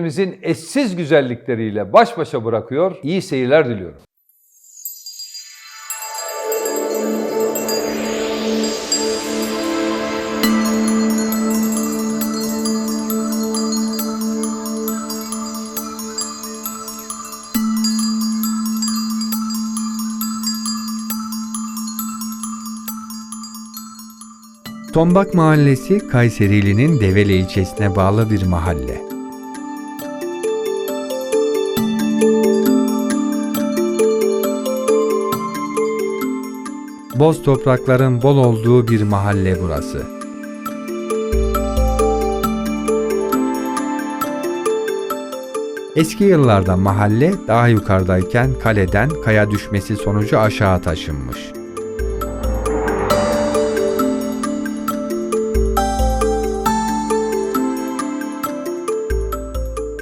memleketimizin eşsiz güzellikleriyle baş başa bırakıyor. İyi seyirler diliyorum. Tombak Mahallesi Kayserili'nin Develi ilçesine bağlı bir mahalle. Boz toprakların bol olduğu bir mahalle burası. Eski yıllarda mahalle daha yukarıdayken kaleden kaya düşmesi sonucu aşağı taşınmış.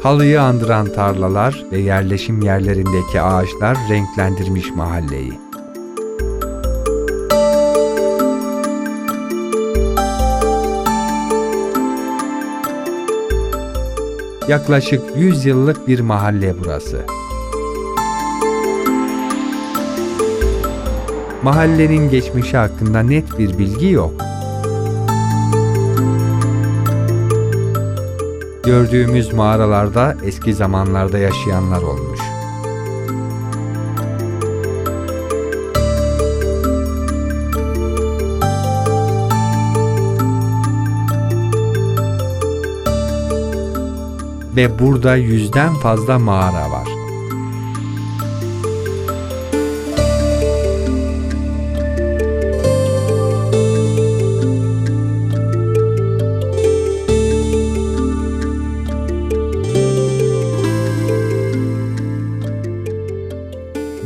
Halıyı andıran tarlalar ve yerleşim yerlerindeki ağaçlar renklendirmiş mahalleyi. Yaklaşık 100 yıllık bir mahalle burası. Mahallenin geçmişi hakkında net bir bilgi yok. Gördüğümüz mağaralarda eski zamanlarda yaşayanlar olmuş. Ve burada yüzden fazla mağara var.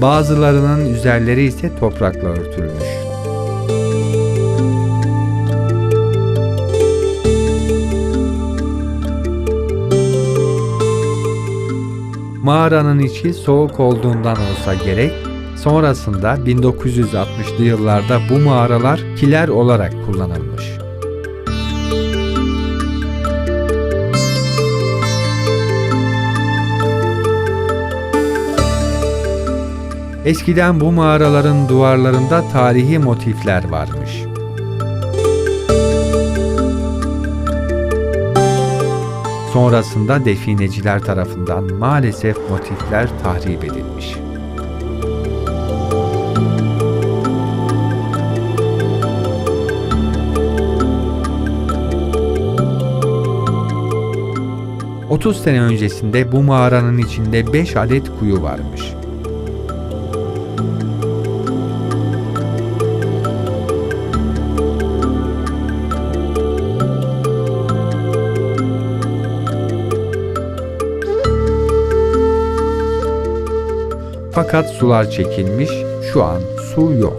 Bazılarının üzerleri ise toprakla örtülmüş. Mağaranın içi soğuk olduğundan olsa gerek, sonrasında 1960'lı yıllarda bu mağaralar kiler olarak kullanılmış. Eskiden bu mağaraların duvarlarında tarihi motifler varmış. Sonrasında defineciler tarafından maalesef motifler tahrip edilmiş. ...30 sene öncesinde bu mağaranın içinde 5 adet kuyu varmış. Fakat sular çekilmiş, şu an su yok.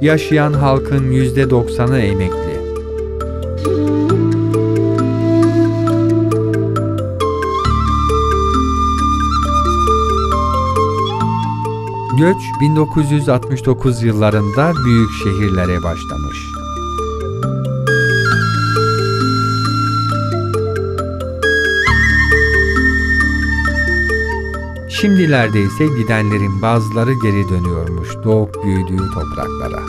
Yaşayan halkın %90'ı emekli. Göç 1969 yıllarında büyük şehirlere başlamış. Şimdilerde ise gidenlerin bazıları geri dönüyormuş doğup büyüdüğü topraklara.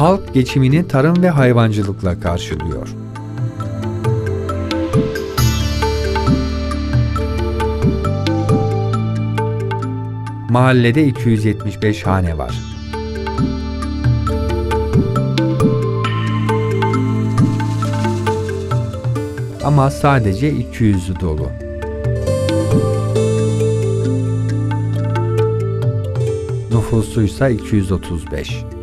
Halk geçimini tarım ve hayvancılıkla karşılıyor. Mahallede 275 hane var. Ama sadece 200'ü dolu. Nüfusuysa 235.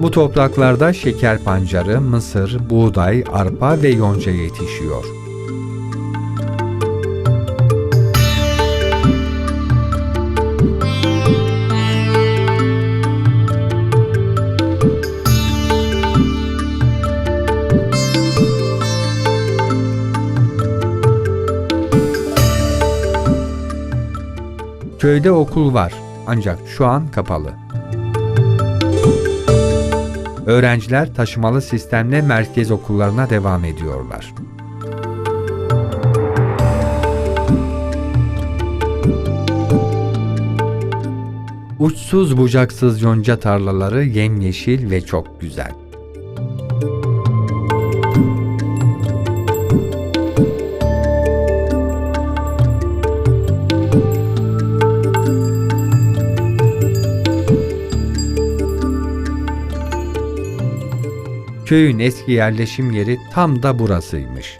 Bu topraklarda şeker pancarı, mısır, buğday, arpa ve yonca yetişiyor. Köyde okul var ancak şu an kapalı. Öğrenciler taşımalı sistemle merkez okullarına devam ediyorlar. Uçsuz bucaksız yonca tarlaları yemyeşil ve çok güzel. Köyün eski yerleşim yeri tam da burasıymış.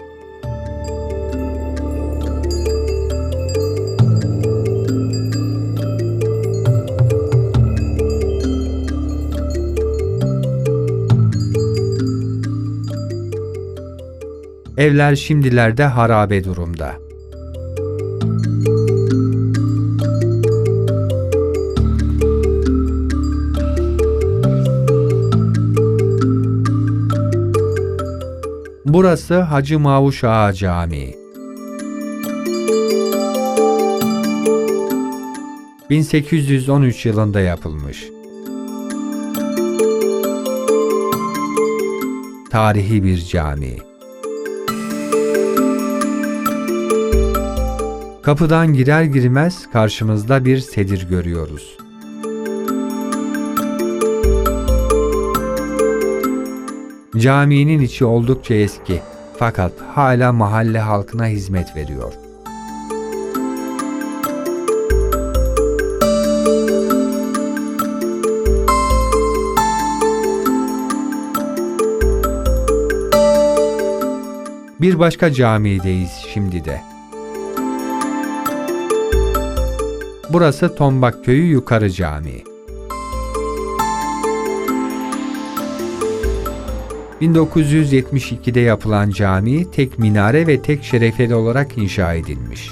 Evler şimdilerde harabe durumda. Burası Hacı Mavuş Ağa Camii. 1813 yılında yapılmış. Tarihi bir cami. Kapıdan girer girmez karşımızda bir sedir görüyoruz. Caminin içi oldukça eski fakat hala mahalle halkına hizmet veriyor. Bir başka camideyiz şimdi de. Burası Tombak Köyü Yukarı Camii. 1972'de yapılan cami tek minare ve tek şerefeli olarak inşa edilmiş.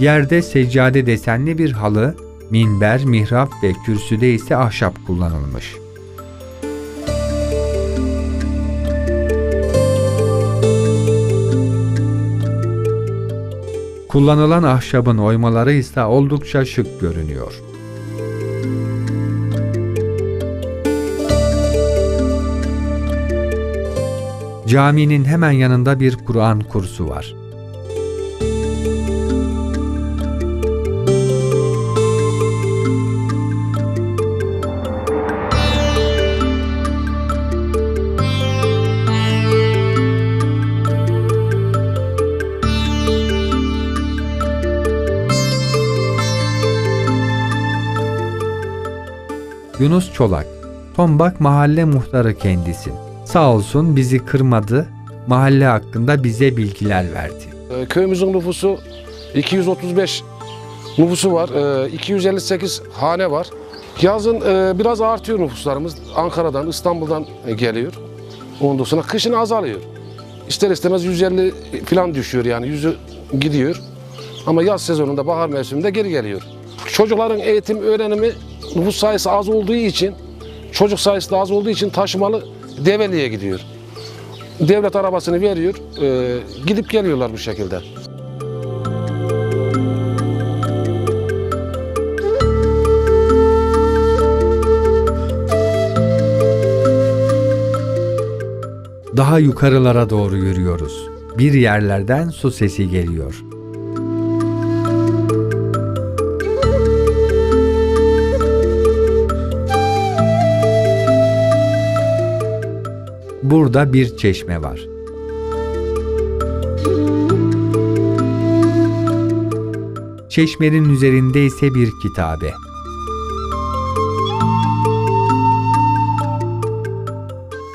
Yerde seccade desenli bir halı, minber, mihrap ve kürsüde ise ahşap kullanılmış. Kullanılan ahşabın oymaları ise oldukça şık görünüyor. Caminin hemen yanında bir Kur'an kursu var. Yunus Çolak, Tombak mahalle muhtarı kendisi. Sağ olsun bizi kırmadı, mahalle hakkında bize bilgiler verdi. Ee, Köyümüzün nüfusu 235 nüfusu var. Ee, 258 hane var. Yazın e, biraz artıyor nüfuslarımız. Ankara'dan, İstanbul'dan e, geliyor. Ondan sonra kışın azalıyor. İster istemez 150 falan düşüyor yani yüzü gidiyor. Ama yaz sezonunda bahar mevsiminde geri geliyor. Çocukların eğitim öğrenimi nüfus sayısı az olduğu için çocuk sayısı da az olduğu için taşımalı Develi'ye gidiyor. Devlet arabasını veriyor. e, gidip geliyorlar bu şekilde. Daha yukarılara doğru yürüyoruz. Bir yerlerden su sesi geliyor. Burada bir çeşme var. Çeşmenin üzerinde ise bir kitabe.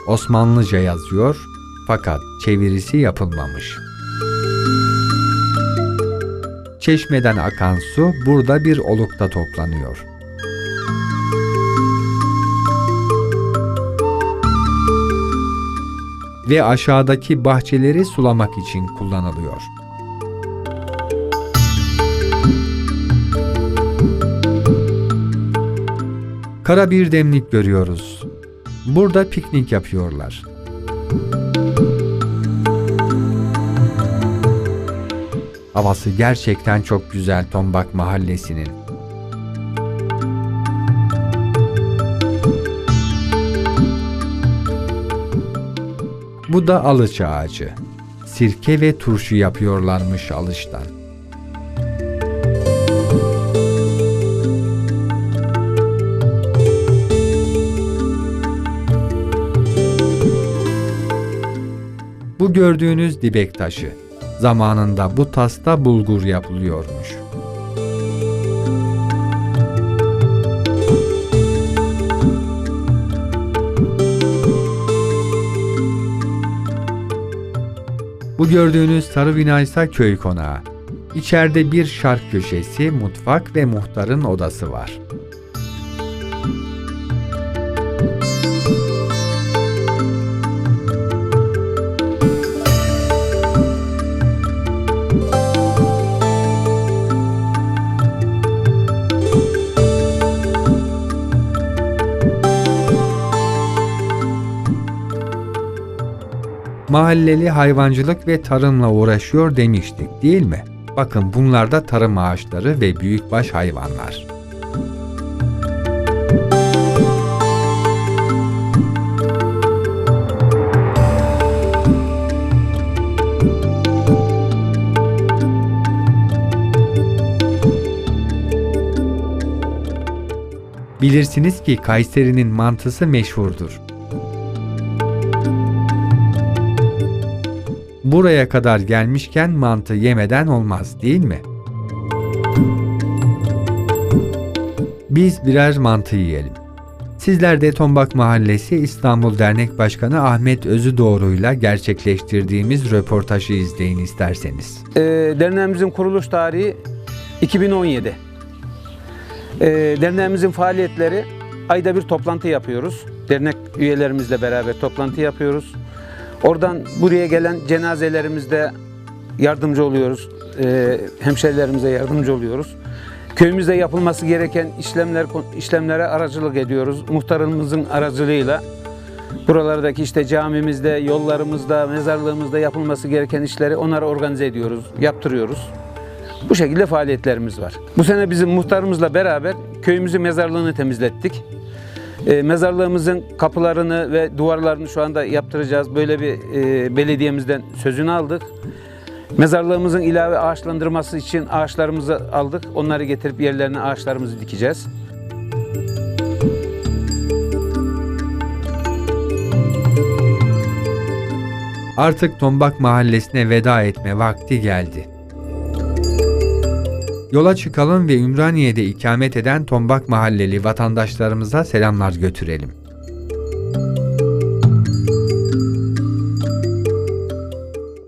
Osmanlıca yazıyor fakat çevirisi yapılmamış. Çeşmeden akan su burada bir olukta toplanıyor. Ve aşağıdaki bahçeleri sulamak için kullanılıyor. Kara bir demlik görüyoruz. Burada piknik yapıyorlar. Havası gerçekten çok güzel Tombak Mahallesi'nin. Bu da alıç ağacı. Sirke ve turşu yapıyorlarmış alıştan. Bu gördüğünüz dibek taşı. Zamanında bu tasta bulgur yapılıyormuş. Bu gördüğünüz sarı bina köy konağı. İçeride bir şark köşesi, mutfak ve muhtarın odası var. Mahalleli hayvancılık ve tarımla uğraşıyor demiştik değil mi? Bakın bunlar da tarım ağaçları ve büyükbaş hayvanlar. Bilirsiniz ki Kayseri'nin mantısı meşhurdur. Buraya kadar gelmişken mantı yemeden olmaz değil mi? Biz birer mantı yiyelim. Sizler de Tombak Mahallesi İstanbul Dernek Başkanı Ahmet Özüdoğru'yla gerçekleştirdiğimiz röportajı izleyin isterseniz. Ee, derneğimizin kuruluş tarihi 2017. Ee, derneğimizin faaliyetleri ayda bir toplantı yapıyoruz. Dernek üyelerimizle beraber toplantı yapıyoruz. Oradan buraya gelen cenazelerimizde yardımcı oluyoruz. Ee, hemşerilerimize yardımcı oluyoruz. Köyümüzde yapılması gereken işlemler işlemlere aracılık ediyoruz. Muhtarımızın aracılığıyla buralardaki işte camimizde, yollarımızda, mezarlığımızda yapılması gereken işleri onlara organize ediyoruz, yaptırıyoruz. Bu şekilde faaliyetlerimiz var. Bu sene bizim muhtarımızla beraber köyümüzün mezarlığını temizlettik. E, mezarlığımızın kapılarını ve duvarlarını şu anda yaptıracağız. Böyle bir e, belediyemizden sözünü aldık. Mezarlığımızın ilave ağaçlandırması için ağaçlarımızı aldık. Onları getirip yerlerine ağaçlarımızı dikeceğiz. Artık Tombak Mahallesi'ne veda etme vakti geldi. Yola çıkalım ve Ümraniye'de ikamet eden Tombak Mahalleli vatandaşlarımıza selamlar götürelim.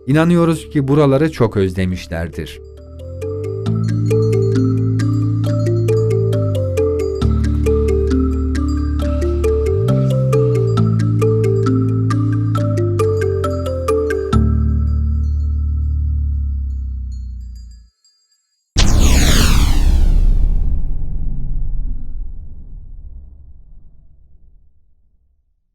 İnanıyoruz ki buraları çok özlemişlerdir.